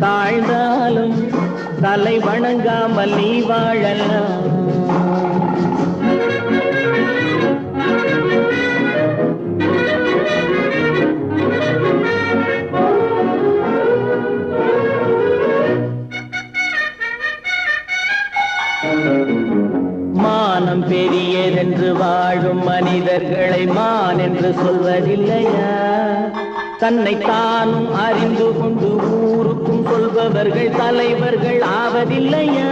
தாழ்ந்தாலும் தலை வணங்காமல் நீ வாழலாம் மானம் பெரியதென்று வாழும் மனிதர்களை மான் என்று சொல்வதில்லையா? தன்னை தானும் அறிந்து கொண்டு ஊருக்கும் சொல்பவர்கள் தலைவர்கள் ஆவதில்லையா?